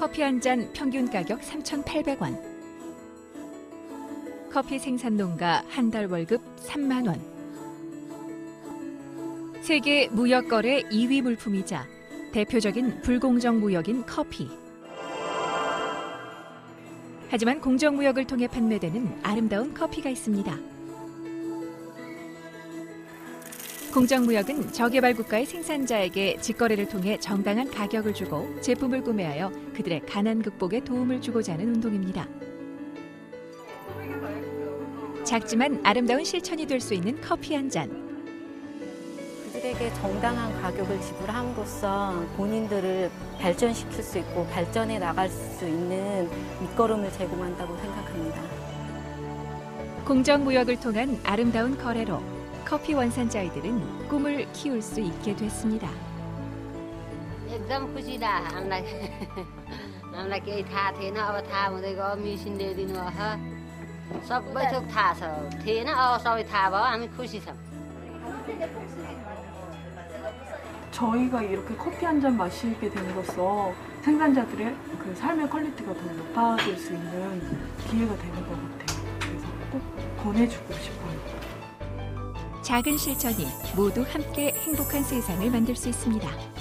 커피 한 잔 평균 가격 3,800원. 커피 생산 농가 한 달 월급 3만 원. 세계 무역 거래 2위 물품이자 대표적인 불공정 무역인 커피. 하지만 공정 무역을 통해 판매되는 아름다운 커피가 있습니다. 공정무역은 저개발 국가의 생산자에게 직거래를 통해 정당한 가격을 주고 제품을 구매하여 그들의 가난 극복에 도움을 주고자 하는 운동입니다. 작지만 아름다운 실천이 될 수 있는 커피 한 잔. 그들에게 정당한 가격을 지불함으로써 본인들을 발전시킬 수 있고 발전해 나갈 수 있는 밑거름을 제공한다고 생각합니다. 공정무역을 통한 아름다운 거래로 커피 원산자이들은 꿈을 키울 수 있게 됐습니다. एकदम खुसी दा हामीलाई हामीलाई केही थाहा थिएन अब थाहा हुँदै गयो मिसिन ल्याइदिनु भयो सबै थोक थाहा छ थिएन अब सबै थाहा भयो हामी खुसी छौँ 저희가 이렇게 커피 한 잔 마시게 됨으로써 생산자들의 그 삶의 퀄리티가 더 높아질 수 있는 기회가 되는 것 같아요. 그래서 꼭 권해주고 싶어요. 작은 실천이 모두 함께 행복한 세상을 만들 수 있습니다.